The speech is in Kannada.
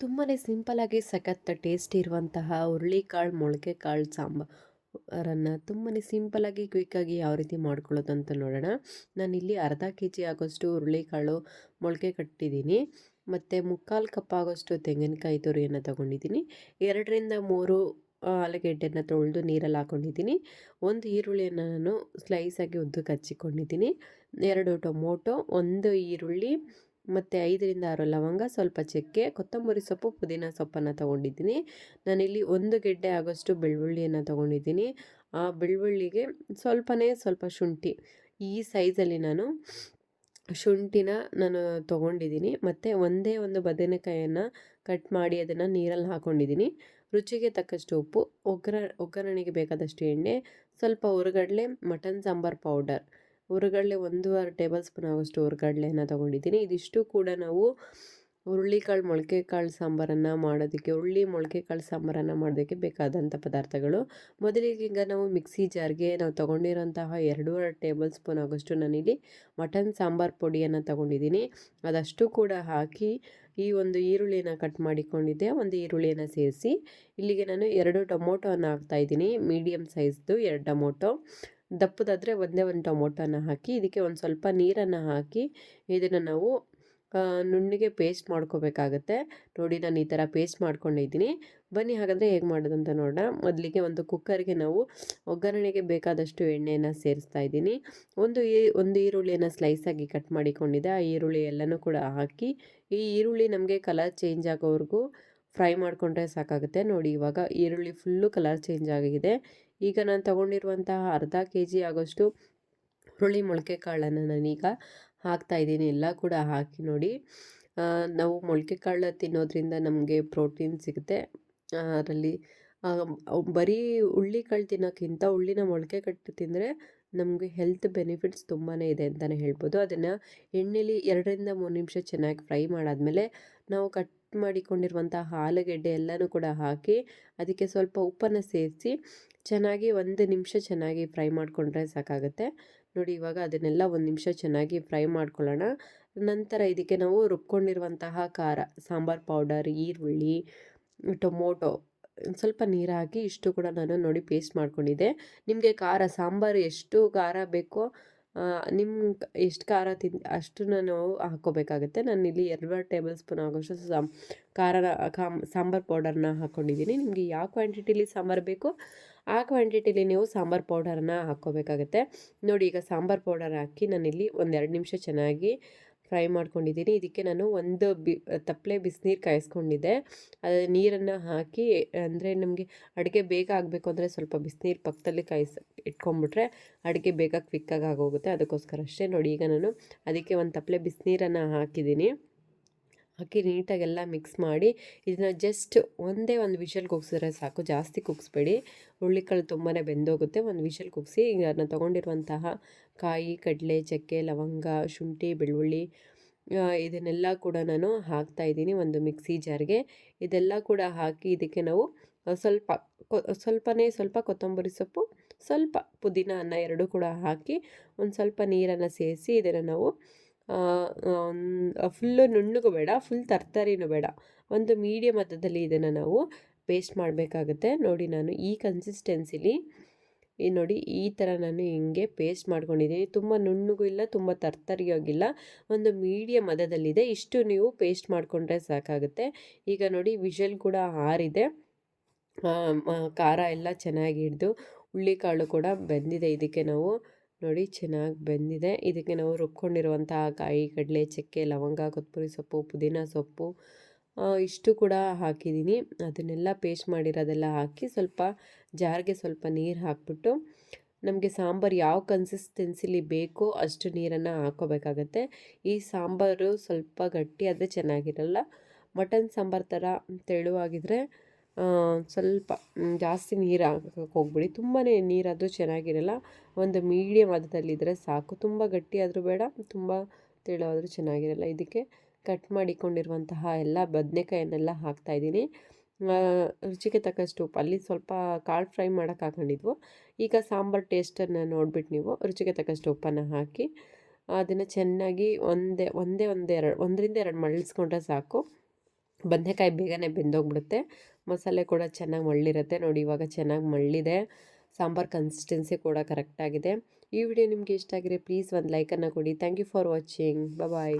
ತುಂಬಾ ಸಿಂಪಲಾಗಿ ಸಖತ್ ಟೇಸ್ಟ್ ಇರುವಂತಹ ಹುರುಳಿಕಾಳು ಮೊಳಕೆ ಕಾಳು ಸಾಂಬಾರನ್ನು ತುಂಬಾ ಸಿಂಪಲಾಗಿ ಕ್ವಿಕ್ಕಾಗಿ ಯಾವ ರೀತಿ ಮಾಡ್ಕೊಳ್ಳೋದು ಅಂತ ನೋಡೋಣ ನಾನಿಲ್ಲಿ ಅರ್ಧ ಕೆ ಜಿ ಆಗೋಷ್ಟು ಹುರುಳಿಕಾಳು ಮೊಳಕೆ ಕಟ್ಟಿದ್ದೀನಿ. ಮತ್ತು ಮುಕ್ಕಾಲು ಕಪ್ ಆಗೋಷ್ಟು ತೆಂಗಿನಕಾಯಿ ತುರಿಯನ್ನು ತೊಗೊಂಡಿದ್ದೀನಿ. ಎರಡರಿಂದ ಮೂರು ಆಲೂಗೆಡ್ಡೆನ ತೊಳೆದು ನೀರಲ್ಲಿ ಹಾಕ್ಕೊಂಡಿದ್ದೀನಿ ಒಂದು ಈರುಳ್ಳಿಯನ್ನು ನಾನು ಸ್ಲೈಸಾಗಿ ಉದ್ದಕ್ಕೆ ಹಚ್ಚಿಕೊಂಡಿದ್ದೀನಿ. ಎರಡು ಟೊಮೊಟೊ, ಒಂದು ಈರುಳ್ಳಿ ಮತ್ತು ಐದರಿಂದ ಆರು ಲವಂಗ, ಸ್ವಲ್ಪ ಚಕ್ಕೆ, ಕೊತ್ತಂಬರಿ ಸೊಪ್ಪು, ಪುದೀನ ಸೊಪ್ಪನ್ನು ತೊಗೊಂಡಿದ್ದೀನಿ. ನಾನಿಲ್ಲಿ ಒಂದು ಗೆಡ್ಡೆ ಆಗೋಷ್ಟು ಬೆಳ್ಳುಳ್ಳಿಯನ್ನು ತೊಗೊಂಡಿದ್ದೀನಿ. ಆ ಬೆಳ್ಳುಳ್ಳಿಗೆ ಸ್ವಲ್ಪನೇ ಸ್ವಲ್ಪ ಶುಂಠಿ. ಈ ಸೈಜಲ್ಲಿ ನಾನು ಶುಂಠಿನ ನಾನು ತೊಗೊಂಡಿದ್ದೀನಿ. ಮತ್ತು ಒಂದೇ ಒಂದು ಬದನೆಕಾಯನ್ನು ಕಟ್ ಮಾಡಿ ಅದನ್ನು ನೀರಲ್ಲಿ ಹಾಕ್ಕೊಂಡಿದ್ದೀನಿ ರುಚಿಗೆ ತಕ್ಕಷ್ಟು ಉಪ್ಪು, ಒಗ್ಗರ, ಒಗ್ಗರಣೆಗೆ ಬೇಕಾದಷ್ಟು ಎಣ್ಣೆ, ಸ್ವಲ್ಪ ಹೊರಗಡಲೆ ಮಟನ್ ಸಾಂಬಾರ್ ಪೌಡರ್. ಹುರುಗಡಲೆ ಒಂದೂವರೆ ಟೇಬಲ್ ಸ್ಪೂನ್ ಆಗೋಷ್ಟು ಹುರುಗಡಲೆಯನ್ನು ತೊಗೊಂಡಿದ್ದೀನಿ. ಇದಿಷ್ಟು ಕೂಡ ನಾವು ಹುರುಳಿಕಾಳು ಮೊಳಕೆ ಕಾಳು ಸಾಂಬಾರನ್ನು ಮಾಡೋದಕ್ಕೆ, ಹುರುಳಿ ಮೊಳಕೆ ಕಾಳು ಸಾಂಬಾರನ್ನು ಮಾಡೋದಕ್ಕೆ ಬೇಕಾದಂಥ ಪದಾರ್ಥಗಳು. ಮೊದಲಿಗೆ ಈಗ ನಾವು ಮಿಕ್ಸಿ ಜಾರ್ಗೆ ನಾವು ತೊಗೊಂಡಿರೋಂತಹ ಎರಡೂವರೆ ಟೇಬಲ್ ಸ್ಪೂನ್ ಆಗೋಷ್ಟು ನಾನಿಲ್ಲಿ ಮಟನ್ ಸಾಂಬಾರು ಪುಡಿಯನ್ನು ತೊಗೊಂಡಿದ್ದೀನಿ. ಅದಷ್ಟು ಕೂಡ ಹಾಕಿ ಈ ಒಂದು ಈರುಳ್ಳಿನ ಕಟ್ ಮಾಡಿಕೊಂಡಿದ್ದೆ. ಒಂದು ಈರುಳ್ಳಿಯನ್ನು ಸೇರಿಸಿ ಇಲ್ಲಿಗೆ ನಾನು ಎರಡು ಟೊಮೊಟೊವನ್ನು ಹಾಕ್ತಾಯಿದ್ದೀನಿ ಮೀಡಿಯಮ್ ಸೈಜ್ದು ಎರಡು ಟೊಮೊಟೊ. ದಪ್ಪದಾದರೆ ಒಂದೇ ಒಂದು ಟೊಮೊಟೊನ ಹಾಕಿ, ಇದಕ್ಕೆ ಒಂದು ಸ್ವಲ್ಪ ನೀರನ್ನು ಹಾಕಿ, ಇದನ್ನು ನಾವು ನುಣ್ಣಗೆ ಪೇಸ್ಟ್ ಮಾಡ್ಕೋಬೇಕಾಗತ್ತೆ. ನೋಡಿ, ನಾನು ಈ ಥರ ಪೇಸ್ಟ್ ಮಾಡ್ಕೊಂಡಿದ್ದೀನಿ. ಬನ್ನಿ, ಹಾಗಾದರೆ ಹೇಗೆ ಮಾಡೋದು ಅಂತ ನೋಡೋಣ. ಮೊದಲಿಗೆ ಒಂದು ಕುಕ್ಕರ್ಗೆ ನಾವು ಒಗ್ಗರಣೆಗೆ ಬೇಕಾದಷ್ಟು ಎಣ್ಣೆಯನ್ನು ಸೇರಿಸ್ತಾ ಇದ್ದೀನಿ. ಒಂದು ಈ, ಒಂದು ಈರುಳ್ಳಿಯನ್ನು ಸ್ಲೈಸಾಗಿ ಕಟ್ ಮಾಡಿಕೊಂಡಿದ್ದೆ. ಆ ಈರುಳ್ಳಿ ಎಲ್ಲನೂ ಕೂಡ ಹಾಕಿ, ಈ ಈರುಳ್ಳಿ ನಮಗೆ ಕಲರ್ ಚೇಂಜ್ ಆಗೋವರೆಗೂ ಫ್ರೈ ಮಾಡಿಕೊಂಡ್ರೆ ಸಾಕಾಗುತ್ತೆ. ನೋಡಿ, ಇವಾಗ ಈರುಳ್ಳಿ ಫುಲ್ಲು ಕಲರ್ ಚೇಂಜ್ ಆಗಿದೆ. ಈಗ ನಾನು ತಗೊಂಡಿರುವಂತಹ ಅರ್ಧ ಕೆ ಜಿ ಆಗೋಷ್ಟು ಹುರುಳಿ ಮೊಳಕೆ ಕಾಳನ್ನು ನಾನೀಗ ಹಾಕ್ತಾಯಿದ್ದೀನಿ ಎಲ್ಲ ಕೂಡ ಹಾಕಿ ನೋಡಿ. ನಾವು ಮೊಳಕೆ ಕಾಳು ತಿನ್ನೋದ್ರಿಂದ ನಮಗೆ ಪ್ರೋಟೀನ್ ಸಿಗುತ್ತೆ. ಅದರಲ್ಲಿ ಬರೀ ಹುಳ್ಳಿ ಕಾಳು ತಿನ್ನೋಕ್ಕಿಂತ ಹುಳ್ಳಿನ ಮೊಳಕೆ ಕಟ್ಟು ತಿಂದರೆ ನಮಗೆ ಹೆಲ್ತ್ ಬೆನಿಫಿಟ್ಸ್ ತುಂಬಾ ಇದೆ ಅಂತಲೇ ಹೇಳ್ಬೋದು. ಅದನ್ನು ಎಣ್ಣೆಲಿ ಎರಡರಿಂದ ಮೂರು ನಿಮಿಷ ಚೆನ್ನಾಗಿ ಫ್ರೈ ಮಾಡಾದಮೇಲೆ ನಾವು ಕಟ್ ಮಾಡಿಕೊಂಡಿರುವಂಥ ಆಲೂಗೆಡ್ಡೆ ಎಲ್ಲನೂ ಕೂಡ ಹಾಕಿ ಅದಕ್ಕೆ ಸ್ವಲ್ಪ ಉಪ್ಪನ್ನು ಸೇರಿಸಿ ಚೆನ್ನಾಗಿ ಒಂದು ನಿಮಿಷ ಚೆನ್ನಾಗಿ ಫ್ರೈ ಮಾಡಿಕೊಂಡ್ರೆ ಸಾಕಾಗುತ್ತೆ. ನೋಡಿ, ಇವಾಗ ಅದನ್ನೆಲ್ಲ ಒಂದು ನಿಮಿಷ ಚೆನ್ನಾಗಿ ಫ್ರೈ ಮಾಡ್ಕೊಳ್ಳೋಣ. ನಂತರ ಇದಕ್ಕೆ ನಾವು ರುಬ್ಕೊಂಡಿರುವಂತಹ ಖಾರ, ಸಾಂಬಾರು ಪೌಡರ್, ಈರುಳ್ಳಿ, ಟೊಮೊಟೊ, ಸ್ವಲ್ಪ ನೀರು ಹಾಕಿ ಇಷ್ಟು ಕೂಡ ನಾನು ನೋಡಿ ಪೇಸ್ಟ್ ಮಾಡ್ಕೊಂಡಿದ್ದೆ. ನಿಮಗೆ ಖಾರ, ಸಾಂಬಾರು ಎಷ್ಟು ಖಾರ ಬೇಕೋ ನಿಮ್ಮ ಎಷ್ಟು ಖಾರ ತಿನ್ ಅಷ್ಟು ನಾನು ಹಾಕ್ಕೋಬೇಕಾಗುತ್ತೆ ಇಲ್ಲಿ ಎರಡು ಟೇಬಲ್ ಸ್ಪೂನ್ ಆಗೋಷ್ಟು ಸಾಂ ಖಾರನ ಕಾಮ್ ಸಾಂಬಾರು ಪೌಡರ್ನ ಹಾಕ್ಕೊಂಡಿದ್ದೀನಿ ನಿಮಗೆ ಯಾವ ಕ್ವಾಂಟಿಟಿಲಿ ಸಾಂಬಾರು ಬೇಕೋ, ಆ ಕ್ವಾಂಟಿಟಿಲಿ ನೀವು ಸಾಂಬಾರು ಪೌಡರನ್ನ ಹಾಕ್ಕೋಬೇಕಾಗತ್ತೆ ನೋಡಿ, ಈಗ ಸಾಂಬಾರು ಪೌಡರ್ ಹಾಕಿ ನಾನಿಲ್ಲಿ ಒಂದೆರಡು ನಿಮಿಷ ಚೆನ್ನಾಗಿ ಫ್ರೈ ಮಾಡ್ಕೊಂಡಿದ್ದೀನಿ. ಇದಕ್ಕೆ ನಾನು ಒಂದು ಬಿ ತಪ್ಪಲೆ ಬಿಸಿನೀರು ಕಾಯಿಸ್ಕೊಂಡಿದ್ದೆ. ಅದು ನೀರನ್ನು ಹಾಕಿ, ಅಂದರೆ ನಮಗೆ ಅಡುಗೆ ಬೇಗ ಆಗಬೇಕು ಅಂದರೆ ಸ್ವಲ್ಪ ಬಿಸಿನೀರು ಪಕ್ಕದಲ್ಲಿ ಕಾಯಿಸಿ ಇಟ್ಕೊಂಡ್ಬಿಟ್ರೆ ಅಡುಗೆ ಬೇಗ ಕ್ವಿಕ್ಕಾಗಿ ಆಗೋಗುತ್ತೆ. ಅದಕ್ಕೋಸ್ಕರ ಅಷ್ಟೇ ನೋಡಿ, ಈಗ ನಾನು ಅದಕ್ಕೆ ಒಂದು ತಪ್ಪಲೆ ಬಿಸಿನೀರನ್ನು ಹಾಕಿದ್ದೀನಿ. ಹಾಕಿ ನೀಟಾಗೆಲ್ಲ ಮಿಕ್ಸ್ ಮಾಡಿ ಇದನ್ನ ಜಸ್ಟ್ ಒಂದೇ ಒಂದು ವಿಷಲ್ ಕುಗ್ಸಿದ್ರೆ ಸಾಕು. ಜಾಸ್ತಿ ಕುಗ್ಸ್ಬೇಡಿ. ಹುರುಳಿಕಾಳು ತುಂಬಾ ಬೆಂದೋಗುತ್ತೆ. ಒಂದು ವಿಷಲ್ ಕುಗ್ಸಿ ಈಗ ಅದನ್ನ ತೊಗೊಂಡಿರುವಂತಹ ಕಾಯಿ, ಕಡಲೆ, ಚಕ್ಕೆ, ಲವಂಗ, ಶುಂಠಿ, ಬೆಳ್ಳುಳ್ಳಿ ಇದನ್ನೆಲ್ಲ ಕೂಡ ನಾನು ಹಾಕ್ತಾ ಇದ್ದೀನಿ ಒಂದು ಮಿಕ್ಸಿ ಜಾರ್ಗೆ. ಇದೆಲ್ಲ ಕೂಡ ಹಾಕಿ ಇದಕ್ಕೆ ನಾವು ಸ್ವಲ್ಪ ಸ್ವಲ್ಪನೇ ಸ್ವಲ್ಪ ಕೊತ್ತಂಬರಿ ಸೊಪ್ಪು, ಸ್ವಲ್ಪ ಪುದೀನ ಅನ್ನ ಎರಡೂ ಕೂಡ ಹಾಕಿ ಒಂದು ಸ್ವಲ್ಪ ನೀರನ್ನು ಸೇರಿಸಿ ಇದನ್ನು ನಾವು ಫುಲ್ಲು ನುಣ್ಣಗೂ ಬೇಡ ಫುಲ್ ತರ್ತರಿನೂ ಬೇಡ. ಒಂದು ಮೀಡಿಯಮ್ ಹದದಲ್ಲಿ ಇದನ್ನು ನಾವು ಪೇಸ್ಟ್ ಮಾಡಬೇಕಾಗುತ್ತೆ. ನೋಡಿ ನಾನು ಈ ಕನ್ಸಿಸ್ಟೆನ್ಸಿಲಿ ಈ ನೋಡಿ ಈ ಥರ ನಾನು ಹಿಂಗೆ ಪೇಸ್ಟ್ ಮಾಡ್ಕೊಂಡಿದ್ದೀನಿ. ತುಂಬ ನುಣ್ಣಗೂ ಇಲ್ಲ, ತುಂಬ ತರ್ತರಿಯಾಗಿಲ್ಲ ಒಂದು ಮೀಡಿಯಮ್ ಹದದಲ್ಲಿದೆ ಇಷ್ಟು ನೀವು ಪೇಸ್ಟ್ ಮಾಡಿಕೊಂಡ್ರೆ ಸಾಕಾಗುತ್ತೆ. ಈಗ ನೋಡಿ ವಿಷಲ್ ಕೂಡ ಹಾರಿದೆ ಖಾರ ಎಲ್ಲ ಚೆನ್ನಾಗಿ ಹಿಡಿದು, ಹುಳ್ಳಿಕಾಳು ಕೂಡ ಬೆಂದಿದೆ ಇದಕ್ಕೆ ನಾವು. ನೋಡಿ ಚೆನ್ನಾಗಿ ಬೆಂದಿದೆ. ಇದಕ್ಕೆ ನಾವು ರುಬ್ಕೊಂಡಿರುವಂತಹ ಕಾಯಿ, ಕಡಲೆ, ಚಕ್ಕೆ, ಲವಂಗ ಕೊತ್ತಂಬರಿ ಸೊಪ್ಪು, ಪುದೀನ ಸೊಪ್ಪು ಇಷ್ಟು ಕೂಡ ಹಾಕಿದ್ದೀನಿ. ಅದನ್ನೆಲ್ಲ ಪೇಸ್ಟ್ ಮಾಡಿರೋದೆಲ್ಲ ಹಾಕಿ ಸ್ವಲ್ಪ ಜಾರ್ಗೆ ಸ್ವಲ್ಪ ನೀರು ಹಾಕ್ಬಿಟ್ಟು ನಮಗೆ ಸಾಂಬಾರು ಯಾವ ಕನ್ಸಿಸ್ಟೆನ್ಸಿಲಿ ಬೇಕೋ ಅಷ್ಟು ನೀರನ್ನು ಹಾಕೋಬೇಕಾಗತ್ತೆ. ಈ ಸಾಂಬಾರು ಸ್ವಲ್ಪ ಗಟ್ಟಿ ಆದರೆ ಚೆನ್ನಾಗಿರಲ್ಲ. ಮಟನ್ ಸಾಂಬಾರು ಥರ ತೆಳುವಾಗಿದ್ದರೆ ಸ್ವಲ್ಪ ಜಾಸ್ತಿ ನೀರು ಹಾಕಕ್ಕೆ ಹೋಗ್ಬೇಡಿ. ತುಂಬಾ ನೀರಾದರೂ ಚೆನ್ನಾಗಿರಲ್ಲ. ಒಂದು ಮೀಡಿಯಮ್ ಹದದಲ್ಲಿದ್ದರೆ ಸಾಕು. ತುಂಬ ಗಟ್ಟಿಯಾದರೂ ಬೇಡ. ತುಂಬ ತೆಳುವಾದರೂ ಚೆನ್ನಾಗಿರಲ್ಲ. ಇದಕ್ಕೆ ಕಟ್ ಮಾಡಿಕೊಂಡಿರುವಂತಹ ಎಲ್ಲ ಬದನೆಕಾಯನ್ನೆಲ್ಲ ಹಾಕ್ತಾಯಿದ್ದೀನಿ ರುಚಿಗೆ ತಕ್ಕಷ್ಟು ಉಪ್ಪು. ಅಲ್ಲಿ ಸ್ವಲ್ಪ ಕಾಳು ಫ್ರೈ ಮಾಡೋಕ್ಕೆ ಹಾಕೊಂಡಿದ್ವು. ಈಗ ಸಾಂಬಾರು ಟೇಸ್ಟನ್ನು ನೋಡಿಬಿಟ್ಟು ನೀವು. ರುಚಿಗೆ ತಕ್ಕಷ್ಟು ಉಪ್ಪನ್ನು ಹಾಕಿ, ಅದನ್ನು ಚೆನ್ನಾಗಿ ಒಂದೇ ಒಂದೇ ಒಂದೆರಡು ಒಂದರಿಂದ ಎರಡು ಮಳ್ಳಿಸ್ಕೊಂಡ್ರೆ ಸಾಕು. ಬದನೆಕಾಯಿ ಬೇಗನೆ ಬೆಂದೋಗ್ಬಿಡುತ್ತೆ. ಮಸಾಲೆ ಕೂಡ ಚೆನ್ನಾಗಿ ಮಳ್ಳಿರುತ್ತೆ. ನೋಡಿ, ಇವಾಗ ಚೆನ್ನಾಗಿ ಮಳ್ಳಿದೆ. ಸಾಂಬಾರು ಕನ್ಸಿಸ್ಟೆನ್ಸಿ ಕೂಡ ಕರೆಕ್ಟಾಗಿದೆ ಈ ವಿಡಿಯೋ ನಿಮಗೆ ಇಷ್ಟ ಆಗಿದೆ ಪ್ಲೀಸ್ ಒಂದು ಲೈಕನ್ನು ಕೊಡಿ. Thank you for watching bye